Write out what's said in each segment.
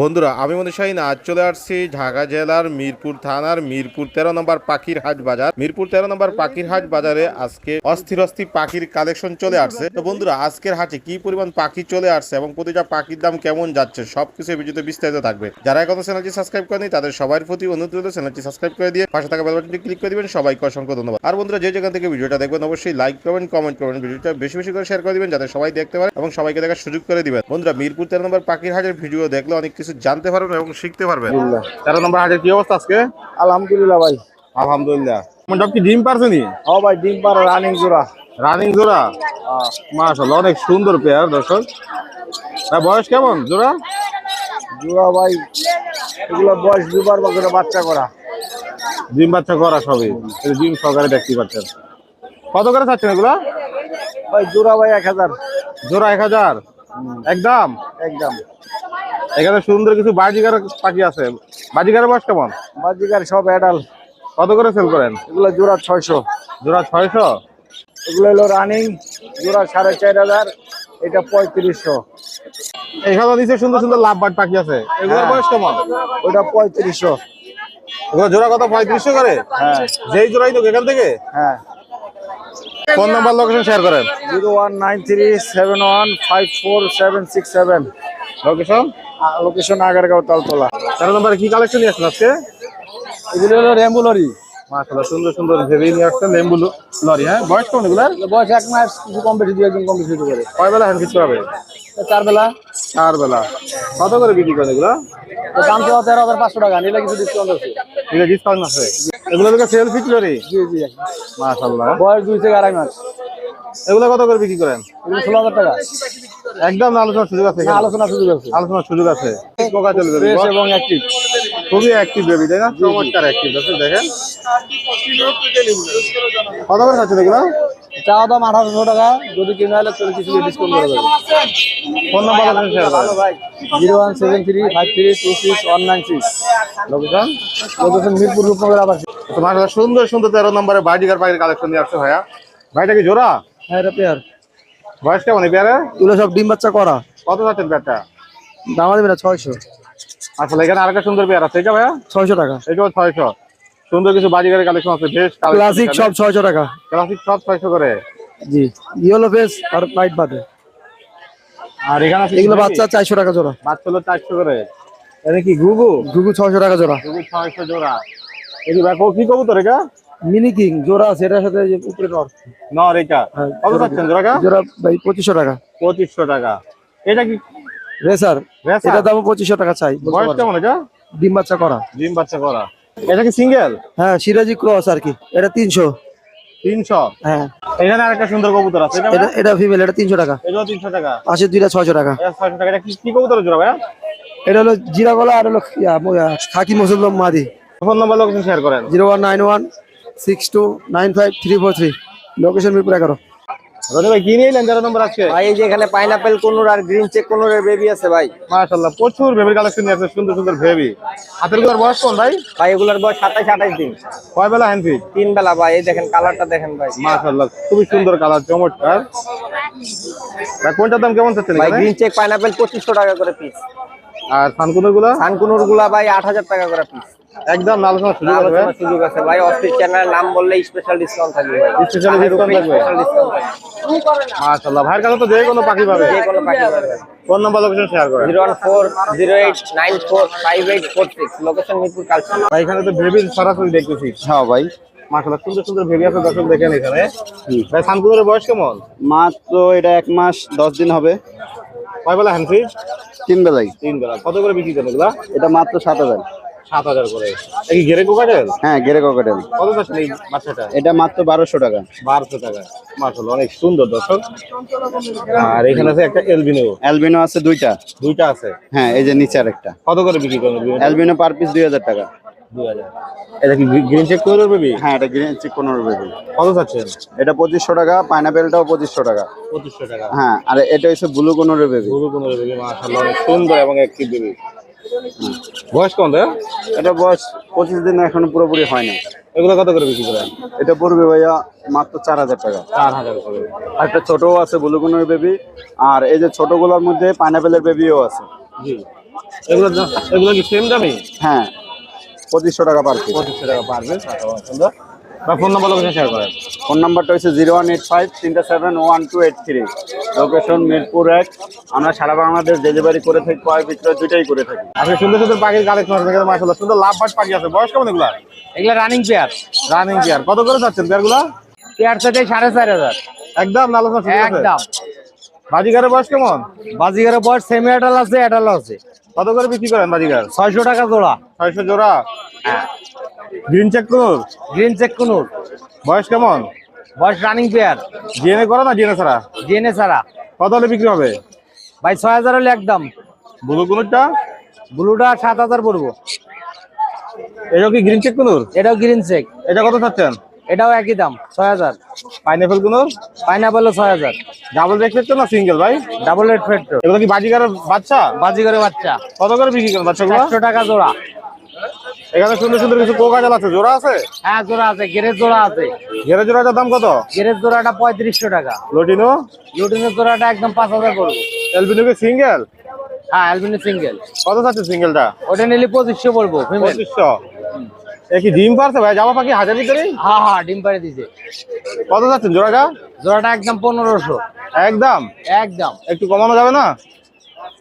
বন্ধুরা, আমি মনে শাহিন আজ চলে আসছি ঢাকা জেলার মিরপুর থানার মিরপুর তেরো নম্বর পাখির হাট বাজার। মিরপুর তেরো নম্বর পাখির হাট বাজারে আজকে অস্থির অস্থির পাখির কালেকশন চলে আসছে। তো বন্ধুরা, আজকের হাটে কি পরিমাণ পাখি চলে আসছে এবং প্রতিটা পাখির দাম কেমন যাচ্ছে, সবকিছু ভিডিওতে বিস্তারিত থাকবে। যারা এখনও চ্যানেলটি সাবস্ক্রাইব করেনি তাদের সবার প্রতি অনুরোধ রইল, চ্যানেলটি সাবস্ক্রাইব করে দিয়ে পাশে থাকা বেল বাটনটি ক্লিক করে দিবেন। সবাইকে অসংখ্য ধন্যবাদ। আর বন্ধুরা, যে যেখান থেকে ভিডিওটা দেখবেন, অবশ্যই লাইক করবেন কমেন্ট করবেন, ভিডিওটা বেশি বেশি করে শেয়ার করে দিবেন, যাতে সবাই দেখতে পারে এবং সবাইকে দেখার সুযোগ করে দিবেন। বন্ধুরা, মিরপুর তেরো নম্বর পাখির হাটের ভিডিও দেখলে অনেক কিছু জানতে পারবেন এবং শিখতে পারবেন। তেরো নম্বর হাটের কি অবস্থা আজকে? আলহামদুলিল্লাহ ভাই। আলহামদুলিল্লাহ। মোটামুটি কি ডিম পারছে নি? ও ভাই ডিম পাড়া রানিং জোড়া। রানিং জোড়া? মাশাআল্লাহ অনেক সুন্দর পেয়ার দর্শক। বয়স কেমন জোড়া? জোড়া ভাই এগুলো বয়স দুবার বছরে বাচ্চা করা। ডিম বাচ্চা করা সবই। ডিম সহকারে দেখতে পাচ্ছেন। কত করে চাচ্ছেন এগুলা? ভাই জোড়া ভাই এক হাজার। জোড়া এক হাজার? একদম? একদম। এখানে সুন্দর কিছু বাজিগার পাখি আছে। বাজিকারের বয়স কেমন? বাজিগার সব অ্যাডাল কত করে সেল করেন? এগুলো জোড়া ছয়শো। জোড়া ছয়শো? এগুলো হলো রানিং জোড়া সাড়ে চার হাজার এটা পঁয়ত্রিশশো। এখানে নিচে সুন্দর সুন্দর লাভ বাট পাখি আছে। এগুলোর। বয়স কেমন? ওইটা পঁয়ত্রিশশো। এগুলো জোড়া কত? পঁয়ত্রিশশো করে? হ্যাঁ। যেই জোড়াই তো এখান থেকে? হ্যাঁ। ফোন নাম্বার লোকেশন শেয়ার করেন। Zero one nine three seven one five four seven six seven. Location location Agargaon Taltala. তেরো নম্বরে কি কালেকশন নিয়ে আসছেন আজকে? এগুলো হলো র্যাম্বুলারি মাশাআল্লাহ সুন্দর সুন্দর ভেবে নিয়ে আসছেন লেম্বু লরি হ্যাঁ? বয়স কেমন এগুলার? বয়স এক মাস কিছু কম বেশি দু একদিন কম বেশি হতে পারে। কয় বেলা হ্যান্ড ফিট হবে চার বেলা। চার বেলা। কত করে বিক্রি করেন এগুলা? দাম তো তেরো হাজার পাঁচশো টাকা নিলে কিছু ডিসকাউন্ট আছে। এগুলো ডিসকাউন্ট আছে। এগুলো থেকে সেল ফিট লরি? জি জি মাশাআল্লাহ। বয়স দুই থেকে আড়াই মাস। এগুলো কত করে বিক্রি করেন? ষোলো হাজার টাকা। একদম আলোচনার সুযোগ আছে না, এখানে? আলোচনা সুযোগ আছে। আলোচনার সুযোগ আছে। পোকা চলে যাবে। এবং অ্যাক্টিভ খুবই অ্যাক্টিভ বেবি তাই না? চমৎকার অ্যাক্টিভ আছে দেখেন। কত করে খাচ্ছেন এগুলো? চাওয়া দাম আঠারোশো টাকা যদি কিনে হলে চলে কিছু ডিসকাউন্ট করে দেবে। Phone number zero one seven three five three two six one nine six. Location? Location Mirpur Rupnagar আবার তো মাশাআল্লাহ সুন্দর সুন্দর তেরো নম্বরে বাজিকার পাখির কালেকশন নিয়ে আসছে ভাইয়া। ভাইটা কি জোড়া? হ্যাঁ এটা পেয়ার বয়স কেমন পেয়ারে এগুলো সব ডিম বাচ্চা করা। কত যাচ্ছেন পেয়ারটা দাম দেবে না ছয়শো। আসলে এখানে আরেকটা সুন্দর পেয়ার আছে এটা ভাইয়া? ছয়শো টাকা। এটাও ছয়শো। সুন্দর কিছু বাজিকারের কালেকশন আছে বেশ ক্লাসিক সব ছয়শো টাকা। ক্লাসিক সব ছয়শো করে? জি ইয়েলো ফেস আর লাইট বাদে। আর এখানে আছে এগুলো বাচ্চা চারশো টাকা জোড়া। বাচ্চা হলো চারশো করে। এটা কি ঘুঘু? ঘুঘু ছয়শো টাকা জোড়া। ঘুঘু ছয়শো জোড়া। এই কি কবুতর এটা? মিনি কিং জোড়া আছে এটার সাথে উপরে নর। নর এটা? হ্যাঁ, কত জোড়া ভাই পঁচিশশো টাকা। পঁচিশশো টাকা। এটা কি? রেসার? এটা দাম পঁচিশশো টাকা চাই বলতে বয়স কেমন এটা? ডিম বাচ্চা করা। ডিম বাচ্চা করা। এটা কি সিঙ্গেল? হ্যাঁ সিরাজি ক্রস আর কি। এটা তিনশো। তিনশো? হ্যাঁ। এখানে আরেকটা সুন্দর কবুতর আছে এটা এটা ফিমেল এটা তিনশো টাকা। তিনশো টাকা। দুইটা ছয়শো টাকা। টাকা। এটা কি কি কবুতর জোড়া ভাইয়া? এটা হলো জিরা গলা আর হলো খাকি মুসলমান মাদি। ফোন নাম্বার লোকেশন শেয়ার করেন। Zero one nine one six two nine five three four three location Mirpur এগারো। রনি ভাই কি নিলেন তেরো নম্বর আজকে ভাই এই যে এখানে পাইনাপেল কোনুর আর গ্রিন চেক কোনুরের বেবি আছে ভাই। প্রচুর বেবির কালেকশন নিয়ে সুন্দর সুন্দর বেবি হাতেরগুলোর বয়স কোন ভাই? ভাই এগুলোর বয়স সাতাইশ আঠাইশ দিন। কয় বেলা হ্যান্ড ফিট তিন বেলা ভাই এই দেখেন কালারটা দেখেন ভাই। খুবই সুন্দর কালার চমৎকার। কোনটার দাম কেমন চাচ্ছেন ভাই? গ্রিন চেক পাইনাপেল পঁচিশশো টাকা করে পিস আর সানকুনোরগুলা সানকুনুরগুলা ভাই আট হাজার টাকা করে পিস একদম আলোচনা সুযোগ আছে আলোচনার সুযোগ আছে ভাই। চ্যানেলের নাম বললে স্পেশাল ডিসকাউন্ট থাকবে ভাই। থাকবে? স্পেশাল ডিসকাউন্ট মাশাআল্লাহ। ভাইয়ের কাছে তো যে কোনো পাখি পাবে। যে কোনো পাখি ফোন নাম্বার লোকেশন শেয়ার করেন। Zero one four zero eight nine four five eight four six location Mirpur culture. ভাই এখানে তো সরাসরি দেখতেছি। হ্যাঁ ভাই। মাশাআল্লাহ সুন্দর সুন্দর বেবি আছে দর্শক দেখেন এখানে। ভাই সানকুনোর বয়স কেমন? মাত্র এটা এক মাস দশ দিন হবে। কয় বেলা হ্যান্ড ফিট তিন বেলাই। তিন বেলা। কত করে বিক্রি করেন এগুলা? এটা মাত্র সাত হাজার। সাত হাজার করে। এই গেরে কোকাটেল হ্যাঁ গেরে ককাটেল কত যাচ্ছেন এই বাচ্চাটা? এটা মাত্র বারোশো টাকা। বারোশো টাকা। মাশাআল্লাহ অনেক সুন্দর দর্শক। আর এখানে আছে একটা এলবিনো অ্যালবিনো আছে দুইটা। দুইটা আছে? হ্যাঁ এই যে নিচে আরেকটা। কত করে বিক্রি করেন এলবিনো পার পিস দুই হাজার টাকা। এটা কি গ্রিন চেক করে বেবি হ্যাঁ এটা গ্রিন চিক পনেরো বেবি কত যাচ্ছেন এটা পঁচিশশো টাকা পাইনাপেলটাও পঁচিশশো টাকা। পঁচিশশো টাকা। হ্যাঁ আর এটা হচ্ছে ব্লু কোনোর বেবি গরু কোনো বেবি মাশাআল্লাহ অনেক সুন্দর এবং অ্যাক্টিভ বেবি বয়স কম দেয় এটা বয়স পঁচিশ দিন এখনও পুরোপুরি হয় না এগুলো কত করে বিক্রি করেন? এটা পড়বে ভাইয়া মাত্র চার হাজার টাকা। চার হাজার করে। আর একটা ছোটও আছে ব্লু কোনোর বেবি আর এই যে ছোটগুলোর মধ্যে পাইনাপেলের বেবিও আছে। জি। এগুলো এগুলো কি সেম দামই হ্যাঁ পঁচিশশো টাকা পার পঁচিশশো টাকা পারবে সুন্দর বা ফোন নাম্বার লোকেশন শেয়ার করেন। ফোন নাম্বারটা হচ্ছে জিরো ওয়ান এইট ফাইভ তিনটা seven one two eight three. Location Mirpur এক। আমরা সারা বাংলাদেশ ডেলিভারি করে থাকি ক্রয় বিক্রয় দুইটাই করে থাকি। আজকে সুন্দর সুন্দর পাখির কালেকশন আছে এখানে মাশাআল্লাহ। সুন্দর লাভ বাট পাখি আছে। বয়স কেমন এগুলা? এগুলা রানিং পেয়ার রানিং চেয়ার কত করে যাচ্ছেন পেয়ারগুলা পেয়ার সাথে সাড়ে চার হাজার। একদম আলোচনা একদম। বাজিগারের বয়স কেমন? বাজিগারের বয়স সেমি এটাল আছে এটাল আছে। কত করে বিক্রি করেন বাজিগার? ছয়শো টাকা জোড়া। ছয়শো জোড়া? গ্রিন চেক করুন গ্রিন চেক কুনুর। বয়স কেমন? বয়স রানিং পেয়ার জিএনএ করো না জিএনএ ছাড়া? জেনে ছাড়া। কত হলে বিক্রি হবে? ভাই ছয় হাজার হলে একদম। ব্লু কুনুরটা? ব্লুটা সাত হাজার পড়ব। এটা কি গ্রিন চেক কুনুর? এটাও গ্রিন চেক এটা কত চাচ্ছেন? এটাও একই দাম ছয় হাজার। পাইনাপেল কুনুর পাইনাপেলও ছয় হাজার। ডাবল রেক্সের না সিঙ্গেল ভাই? ডাবল রেড ফেট্রো এগুলো কি বাজিগারের বাচ্চা? বাজিগরের বাচ্চা। কত করে বিক্রি করেন বাচ্চাগুলো? চারশো টাকা জোড়া। এখানে সুন্দর সুন্দর কিছু কোকা জাল আছে জোড়া আছে? হ্যাঁ জোড়া আছে গেরের জোড়া আছে। ঘেরে জোড়াটার দাম কত? গেরের জোড়াটা পঁয়ত্রিশশো টাকা। লটিনো লুটিনের জোড়াটা একদম পাঁচ হাজার পড়ব এলবিনো কি সিঙ্গেল হ্যাঁ অ্যালবিনো সিঙ্গেল কত চাচ্ছে সিঙ্গেলটা ওটা নিলে পঁচিশশো পড়ব ফিমেল পঁচিশশো। কি ডিম পারছে ভাই? জামা পাখি হাজার ভিতরে হ্যাঁ হ্যাঁ ডিম পাড়ে দিছে কত চাচ্ছেন জোড়াটা? জোড়াটা একদম পনেরোশো। একদম? একদম। একটু কমানো যাবে না?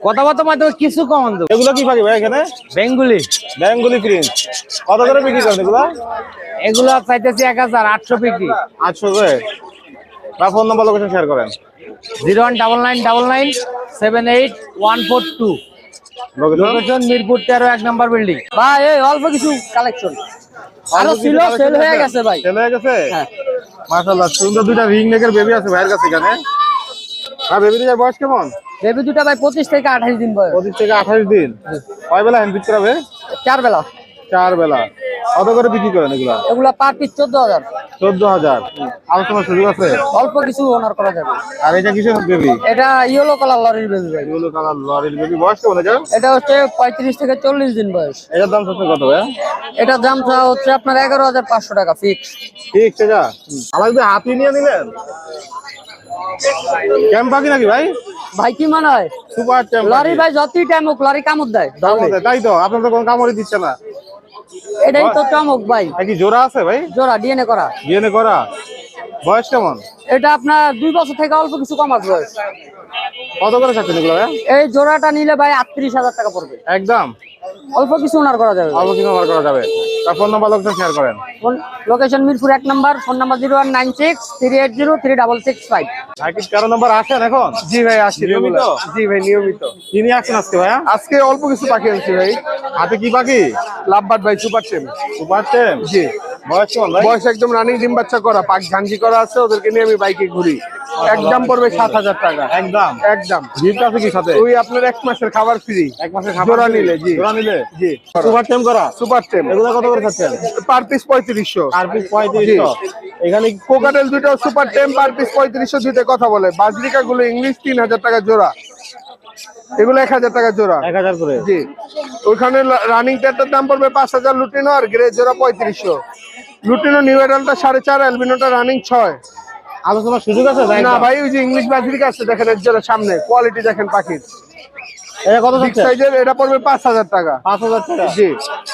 কথাবার্তা মাধ্যমে কিছু কমান দেবো। এগুলো কি পাখি ভাই এখানে? বেঙ্গুলি। বেঙ্গলি প্রিন্স কত করে বিক্রি করেন এগুলো? এগুলো চাইতেছি এক হাজার আটশো বিক্রি। আটশো করে। বা ফোন নাম্বার লোকেশন শেয়ার করেন। Zero one double nine double nine seven eight one four two. Location Mirpur তেরো এক নম্বর বিল্ডিং। ভাই এই অল্প কিছু কালেকশন আরও ছিল সেল হয়ে গেছে ভাই। সেল হয়ে গেছে? হ্যাঁ। মাশাআল্লাহ সুন্দর দুইটা রিং নেকের বেবি আছে ভাইয়ের কাছে এখানে। আর বেবি দুটার বয়স কেমন? বেবি দুটা ভাই পঁচিশ থেকে আঠাশ দিন বয়স। পঁচিশ থেকে আঠাশ দিন। কয় বেলা হ্যান্ড ফিট করাবে? চার বেলা চার বেলা কত করে বিক্রি করেন এগুলা? এগুলা পার পিস চোদ্দ হাজার। চোদ্দ হাজার। আছে? অল্প কিছু ওনার করা যাবে। আর এটা কিসের বেবি এটা ইয়েলো কালার লরির বেবি ভাই। এগুলো কালার লরির বেবি বয়স কেমন এটা? এটা হচ্ছে পঁয়ত্রিশ থেকে চল্লিশ দিন বয়স। এটার দাম সত্যি কত ভাই এটার দাম হচ্ছে আপনার এগারো হাজার পাঁচশো টাকা ফিক্স ঠিক সেটা আমার যদি হাতি নিয়ে নিলেন। ক্যাম্প পাখি নাকি ভাই? ভাই কি মনে হয়? সুপার লরি ভাই যতই টাইম হোক লরি কামড় দেয়। তাই তো? আপনার তো কোনো কামড়ই দিচ্ছে না। এটাই তো চমক ভাই। কি জোড়া আছে ভাই? জোড়া ডিএনএ করা। ডিএনএ করা। বয়স কেমন? এটা আপনার দুই বছর থেকে অল্প কিছু কম আছে বয়স। কত করে চাচ্ছেন এগুলো এই জোড়াটা নিলে ভাই আটত্রিশ হাজার টাকা পড়বে। একদম। অল্প কিছু ওনার করা যাবে। অল্প কিছু ওনার করা যাবে। তার ফোন নাম্বার লোকজন শেয়ার করেন। লোকেশন মিরপুর এক number phone number zero one nine six three eight zero three double six five Sakib কারও নাম্বার আসেন এখন? জি ভাই আসছি। নিয়মিত? জি ভাই নিয়মিত। তিনি আসেন আসছেন আজকে ভাই আজকে অল্প কিছু পাখি আনছি ভাই। হাতে কি পাখি লাভবাট ভাই সুপার টেম। সুপার টেম? জি। বয়স একদম রানিং ডিম বাচ্চা করা পাক ঝাঞ্জি করা আছে ওদেরকে নিয়ে আমি বাইকে ঘুরি। একদম পড়বে সাত হাজার টাকা। একদম? একদম। আছে কি সাথে? ওই আপনার এক মাসের খাবার ফ্রি এক মাসের জোড়া নিলে, জি। জোড়া নিলে? জি। সুপার টেম করা? সুপার টেম এগুলো কত করে খাচ্ছেন? পার পিস পঁয়ত্রিশশো। আর পিস পঁয়ত্রিশশো। এখানে কোকাটেল দুটো সুপার টেম পার পিস পঁয়ত্রিশশো দিতে কথা বলে। বাজরিকা গুলো ইংলিশ তিন হাজার টাকা জোড়া। এগুলো এক হাজার টাকা জোড়া। এক হাজার করে। জি। ওইখানে রানিং প্যাডটার দাম পড়বে পাঁচ হাজার লুটিনো আর গ্রে জোড়া পঁয়ত্রিশশো। লুটিনো নিউ এডালটা সাড়ে চার অ্যালবিনোটা রানিং ছয়। আলোচনার সুযোগ আছে? না ভাই ওই যে ইংলিশ বাজির কাছে দেখেন এর জোড়া সামনে কোয়ালিটি দেখেন পাখির। এটা কত সাইজের এটা পড়বে টাকা। পাঁচ হাজার টাকা। জি।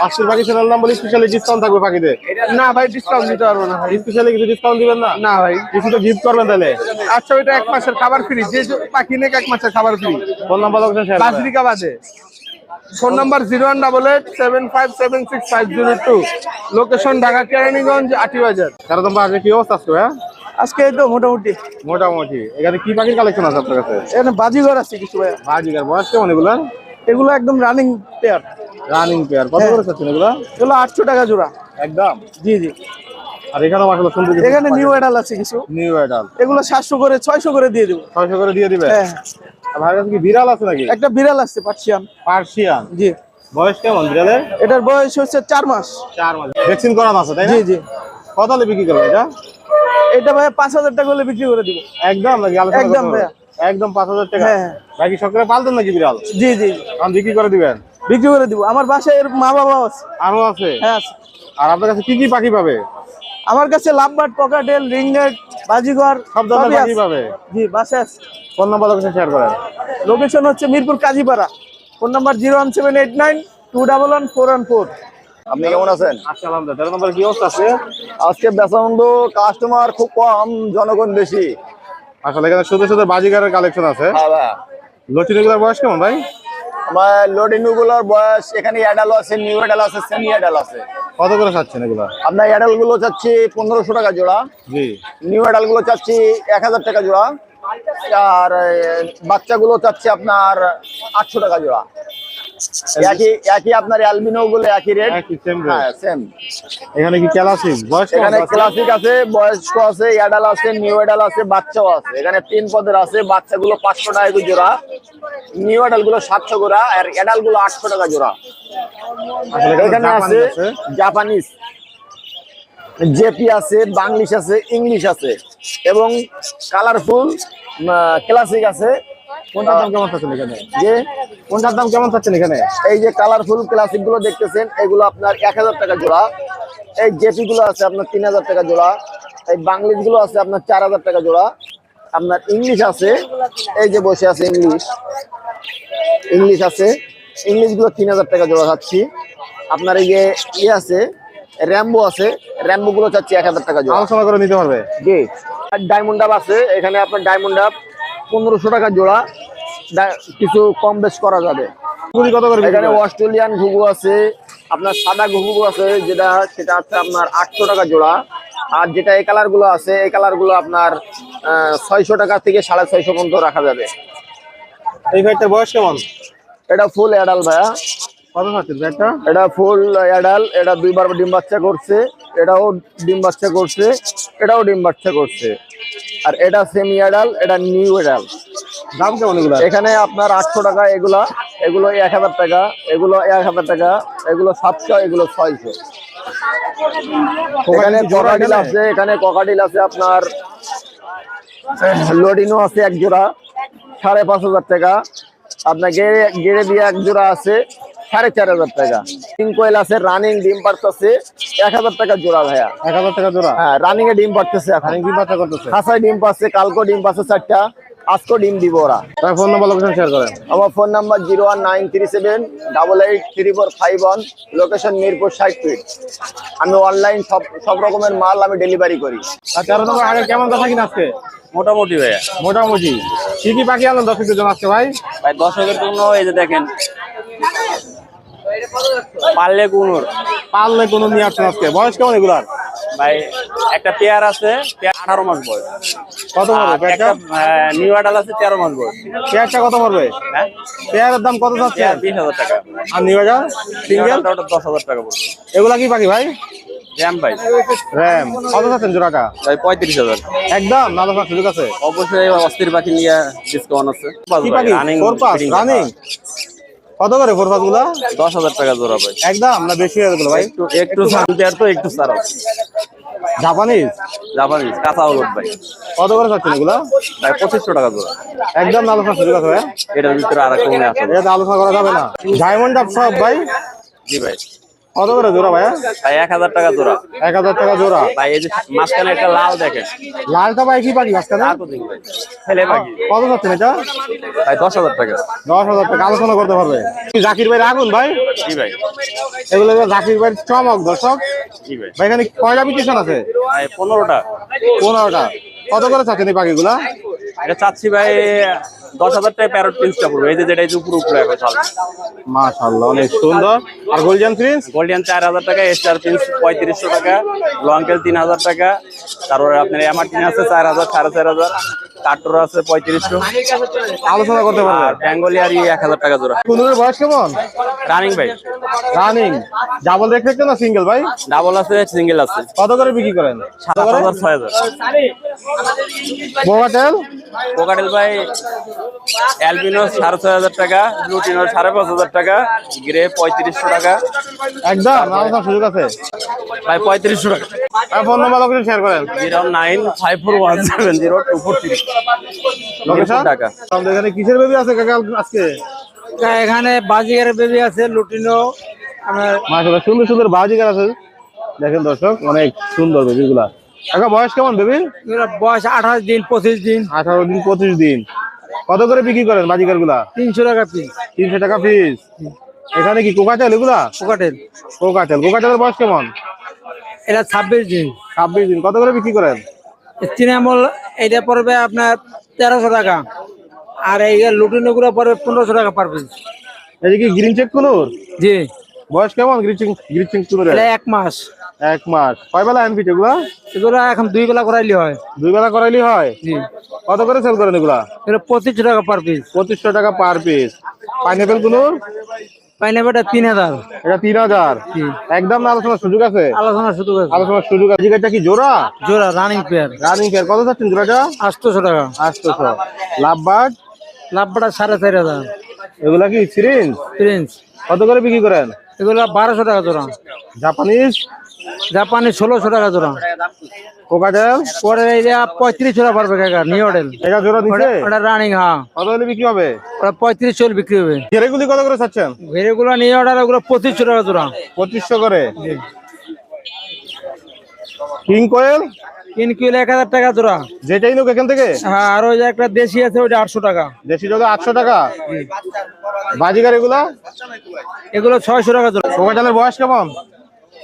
আজকের পাখি চ্যানেল নাম বলি স্পেশালি ডিসকাউন্ট থাকবে পাখিতে না ভাই ডিসকাউন্ট দিতে পারব না ভাই। স্পেশালি কিছু ডিসকাউন্ট দিবেন না? না ভাই। কিছু তো গিফট করবেন তাহলে। আচ্ছা ওইটা এক মাসের খাবার ফ্রি যে পাখি নেক এক মাসের খাবার free phone number location share বাজরিকা বাদে phone number zero one double eight seven five seven six five zero two. Location Dhaka Keraniganj Ati বাজার। তোমার কি অবস্থা আজকে ভাইয়া? আজকে এই তো মোটামুটি। মোটামুটি। এখানে কি পাখির কালেকশন আছে আপনার কাছে? এখানে বাজিঘর আছে কিছু ভাই বাজিকার বয়স কেমন এগুলা? এগুলো একদম রানিং পেয়ার রানিং পেয়ার কত করে চাচ্ছেন এগুলা? এগুলো আটশো টাকা জোড়া। একদম? জি জি। আর এখানে মাসাল্লাহ সুন্দর এখানে নিউ এডাল আছে। কিছু। নিউ এডাল এগুলো সাতশো করে ছয়শো করে দিয়ে দেবো। ছয়শো করে দিয়ে দিবে? হ্যাঁ। কাছে কি বিড়াল আছে নাকি? একটা বিড়াল আছে পার্সিয়ান। পার্সিয়ান। জি। বয়স কেমন বিড়ালের? এটার বয়স হচ্ছে চার মাস। চার মাস। ভ্যাকসিন করানো আছে তাই না? জি জি। কত বিক্রি করবে এটা? এটা ভাই পাঁচ হাজার টাকা হলে বিক্রি করে দিব। একদম? একদম ভাইয়া। একদম পাঁচ হাজার টাকা। হ্যাঁ, হ্যাঁ। বাকি সকালে পালতেন নাকি বিড়াল? জি জি। এখন বিক্রি করে দিবেন? বিক্রি করে দিব। আমার বাসায় এর মা বাবা আছে। আরও আছে? হ্যাঁ আছে। আর আপনার কাছে কি কি পাখি পাবে? আমার কাছে লাভবার্ড পকাটেল রিংনেট বাজিঘর সব ধরনের পাখি পাবে? জি বাসায় আছে। ফোন নাম্বার লোকেশন শেয়ার করেন। লোকেশন হচ্ছে Mirpur Kazipara. Phone number zero one seven eight nine two double one four one four. আপনি কেমন আছেন? কি অবস্থা আছে? আজকে বেসানন্দ কাস্টমার খুব কম জনগণ বেশি। আসলে এখানে শুধু শুধু বাজিগারের কালেকশন আছে। হ্যাঁ বয়স কেমন ভাই? আমার লোডিনু বয়স এখানে অ্যাডাল আছে নিউ অ্যাডাল আছে সেমি অ্যাডাল আছে। কত করে চাচ্ছেন এগুলা? আপনার অ্যাডালগুলো চাচ্ছি পনেরোশো টাকা জোড়া। জি। নিউ অ্যাডালগুলো চাচ্ছি এক হাজার টাকা জোড়া। আর বাচ্চাগুলো চাচ্ছি আপনার আটশো টাকা জোড়া। একই একই আপনার অ্যালবিনো গুলো একই রেট হ্যাঁ সেম এখানে কি ক্লাসিক? বয়স এখানে আছে? ক্লাসিক আছে বয়স্ক আছে অ্যাডাল আছে নিউ অ্যাডাল আছে বাচ্চাও আছে। এখানে তিন পদের আছে বাচ্চাগুলো পাঁচশো টাকা জোড়া। নিউ অ্যাডালগুলো সাতশো জোড়া আর অ্যাডালগুলো আটশো টাকা জোড়া। এখানে আছে জাপানি জাপানিজ জেপি আছে বাংলিশ আছে ইংলিশ আছে। এবং কালারফুল ক্লাসিক আছে। কোনটার দাম কেমন এখানে? যে কোনটার দাম কেমন চাচ্ছেন এখানে? এই যে কালারফুল ক্লাসিকগুলো দেখতেছেন এগুলো আপনার এক হাজার টাকা জোড়া। এই জেপি গুলো আছে আপনার তিন হাজার টাকা জোড়া। এই বাংলিশগুলো আছে আপনার চার হাজার টাকা জোড়া। আপনার ইংলিশ আছে এই যে বসে আছে ইংলিশ। ইংলিশ আছে ইংলিশগুলো তিন হাজার টাকা জোড়া চাচ্ছি। আপনার এই যে ইয়ে আছে র্যাম্বো আছে র্যাম্বো গুলো চাচ্ছি এক হাজার টাকা জোড়া। আলোচনা করে নিতে পারবে? জি। আর ডায়মন্ড ডাব আছে এখানে আপনার ডায়মন্ড ডাব পনেরোশো টাকা জোড়া। কিছু কম বেশ করা যাবে। কত করে এখানে অস্ট্রেলিয়ান ঘুঘু আছে আপনার সাদা ঘুঘু আছে যেটা সেটা আছে আপনার আটশো টাকা জোড়া। আর যেটা এই কালারগুলো আছে এই কালারগুলো আপনার ছয়শো টাকা থেকে সাড়ে ছয়শো পর্যন্ত রাখা যাবে। এই ভাইটার বয়স কেমন? এটা ফুল অ্যাডাল ভাইয়া। এটা ফুল অ্যাডাল এটা দুইবার ডিম বাচ্চা করছে এটাও ডিম বাচ্চা করছে এটাও ডিম বাচ্চা করছে। আর এটা সেমি অ্যাডাল এটা নিউ অ্যাডাল দাম কেমন এগুলা? এখানে আপনার আটশো টাকা এগুলা এগুলো এক হাজার টাকা এগুলো এক হাজার টাকা এগুলো সাতশো এগুলো ছয়শো। এখানে ককাডিল? আছে এখানে ককাডিল আছে আপনার লোডিনো আছে এক জোড়া সাড়ে পাঁচ হাজার টাকা। আপনার গেড়ে গেড়ে দিয়ে এক জোড়া আছে সাড়ে চার হাজার টাকা। ডিম কোয়েল আছে রানিং ডিম পারতেছে এক হাজার টাকা জোড়া ভাইয়া। এক হাজার টাকা জোড়া? হ্যাঁ রানিং এ ডিম পারতেছে এখন। বাচ্চা করতেছে খাসায় ডিম পাচ্ছে কালকেও ডিম পাচ্ছে চারটা। আজকেও ডিম দিব ওরা। তার ফোন নাম্বার লোকেশন শেয়ার করেন। আমার phone number zero one nine three seven double eight three four five one location Mirpur side ফিট। আমি অনলাইন সব সব রকমের মাল আমি ডেলিভারি করি। আর তেরো নম্বর আগে কেমন কথা কিনা আজকে? মোটামুটি ভাইয়া। মোটামুটি। কি কি পাখি আনলেন হাজার জন আজকে ভাই? ভাই দশ হাজার জন্য এই যে দেখেন পারলে কুনুর পারলে কোনো নিয়ে আসছেন আজকে। বয়স কেমন এগুলার? ভাই একটা পেয়ার আছে আঠারো মাস বয়স। কত পড়বে নিউ আডাল আছে তেরো মাস বয়স। পেয়ারটা কত পড়বে হ্যাঁ? পেয়ারের দাম কত যাচ্ছে? বিশ হাজার টাকা। আর নিউ হাজার সিঙ্গেল দশ হাজার টাকা পড়বে। এগুলা কি পাখি ভাই? র্যাম কত যাচ্ছেন জোড়াটা? ভাই পঁয়ত্রিশ হাজার। একদম না দশ সুযোগ আছে? অবশ্যই অস্থির পাখি নিয়ে ডিসকাউন্ট আছে। রানিং রানিং কত করে ফোরগুলো? দশ হাজার টাকা জোড়া ভাই। একদম না বেশি হয়ে গেল ভাই। একটু একটু পেয়ার তো একটু সারা জাপানিজ? জাপানিজ কাঁচা হলুদ ভাই। কত করে চাচ্ছেন এগুলো? ভাই পঁচিশশো টাকা জোড়া। একদম আলোচনা সুযোগ আছে ভাই এটার ভিতরে আর একটা আছে এটা আলোচনা করা যাবে না। ডায়মন্ড আপ সব ভাই। জি ভাই। কত করে জোড়া ভাইয়া? ভাই এক হাজার টাকা জোড়া। এক হাজার টাকা জোড়া। ভাই এই যে মাঝখানে একটা লাল দেখেন। লালটা ভাই কি পাখি মাঝখানে? ছেলে পাখি কত চাচ্ছেন এটা? ভাই দশ হাজার টাকা। দশ হাজার টাকা আলোচনা করতে পারবে। কি জাকির ভাই আগুন ভাই? জি ভাই। এগুলো জাকির ভাই চমক দর্শক। জি ভাই। ভাই এখানে কয়টা পিটিশন আছে? ভাই পনেরোটা। পনেরোটা। কত করে চাচ্ছেন এই পাখিগুলা? এটা চাচ্ছি ভাই দশ হাজার টাকা প্যারট প্রিন্সটা পড়বে এই যে যেটা উপরে উপরে চালবে অনেক সুন্দর। আর গোল্ডিয়ান প্রিন্স গোল্ডিয়ান চার হাজার টাকা স্টার প্রিন্স পঁয়ত্রিশশো টাকা লং কেল তিন হাজার টাকা তারপরে আপনার এমার্টিন আছে চার হাজার সাড়ে চার হাজার। কাটোর আছে পঁয়ত্রিশশো। আলোচনা করতে আর পারবে বেঙ্গলি আর এক হাজার টাকা জোড়া। কুনুরের বয়স কেমন? রানিং ভাই। রানিং। ডাবল দেখতে না সিঙ্গেল ভাই? ডাবল আছে সিঙ্গেল আছে। কত করে বিক্রি করেন? সাত হাজার ছয় হাজার। মোবাটেল কোকাটেল ভাই অ্যালবিনো সাড়ে ছয় হাজার টাকা লুটিনো সাড়ে পাঁচ হাজার টাকা গ্রে পঁয়ত্রিশশো টাকা। একদম সুযোগ আছে। ভাই পঁয়ত্রিশশো টাকা। আর ফোন নাম্বার লোকেশন শেয়ার করেন। Zero nine five four one seven zero two four three. Location টাকা। আমাদের এখানে কিসের বেবি আছে কাকা আজকে? এখানে বাজিগার বেবি আছে লুটিনো। মাশাআল্লাহ সুন্দর সুন্দর বাজিকার আছে। দেখেন দর্শক অনেক সুন্দর বেবিগুলা কাকা বয়স কেমন বেবি বয়স আঠাশ দিন পঁচিশ দিন। আঠারো দিন পঁচিশ দিন। কত করে বিক্রি করেন বাজিকারগুলা? তিনশো টাকা পিস তিনশো টাকা পিস এখানে কি কোকাটেল এগুলা? পোকাটেল কোকাটেল কোকাটেলের বয়স কেমন? এটা ছাব্বিশ দিন। ছাব্বিশ দিন। কত করে বিক্রি করেন? তৃণমূল এটা পড়বে আপনার তেরোশো টাকা। আর এই লুটিনো গুলো পড়বে পনেরোশো টাকা পার পিস কি গ্রিন চেক কুনুর? জি। বয়স কেমন গ্রিচিং গ্রিচিং কুনুরের? এক মাস। এক মাস। কয় বেলা আনফিট এগুলা? এগুলো এখন দুই বেলা করাইলে হয়। দুই বেলা করাইলি হয়? জি। কত করে সেল করেন এগুলা? এটা পঁচিশশো টাকা পার পিস পঁচিশশো টাকা পার পিস পাইনাপেল কুনুর? পাইনাপেলটা তিন হাজার। এটা তিন হাজার। একদম না আলোচনার সুযোগ আছে? আলোচনা শুধু আছে। আলোচনার সুযোগ আছে। এটা কি জোড়া? জোড়া রানিং পেয়ার রানিং কত চাচ্ছেন জোড়াটা? আটশোশো টাকা। আটশোশো। লাভবাট সাড়ে চার হাজার। এগুলা কি সিরিঞ্জ কত করে বিক্রি করেন? এগুলা বারোশো টাকা জোড়া। জাপানিজ জাপানি ষোলোশো টাকা জোড়া। কোকাটেল পরে এইটা পঁয়ত্রিশশো টাকা পারবে কাকা নিউ মডেল এটা জোড়া দিচ্ছে ওটা রানিং হ্যাঁ। কত হলে বিক্রি হবে? ওটা পঁয়ত্রিশ চল বিক্রি হবে। ঘেরেগুলি কত করে চাচ্ছেন? ভেড়েগুলো নিয়ে অর্ডার ওগুলো পঁচিশশো টাকা জোড়া। পঁচিশশো করে? কিং কোয়েল তিন কিলো এক হাজার টাকা জোড়া। যেটাই নোক এখান থেকে? হ্যাঁ আর ওই যে একটা দেশি আছে ওইটা আটশো টাকা। দেশি আটশো টাকা? বাজিকার এগুলা? এগুলো ছয়শো টাকা জোড়া। বয়স কেমন?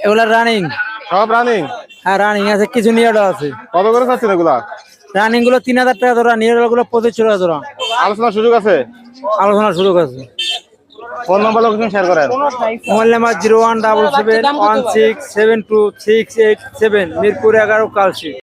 এগুলো রানিং সব রানিং হ্যাঁ রানিং আছে কিছু নিয়ে আছে। কত করে চাচ্ছেন এগুলা? রানিংগুলো তিন হাজার টাকা ধরা নিয়ে গুলো পঁচিশ টাকা ধরা। আলোচনার সুযোগ আছে? আলোচনার সুযোগ আছে। ফোন নাম্বার লোকেশন শেয়ার করেন। Mobile number zero one double seven one six seven two six eight seven Mirpur এগারো কালসি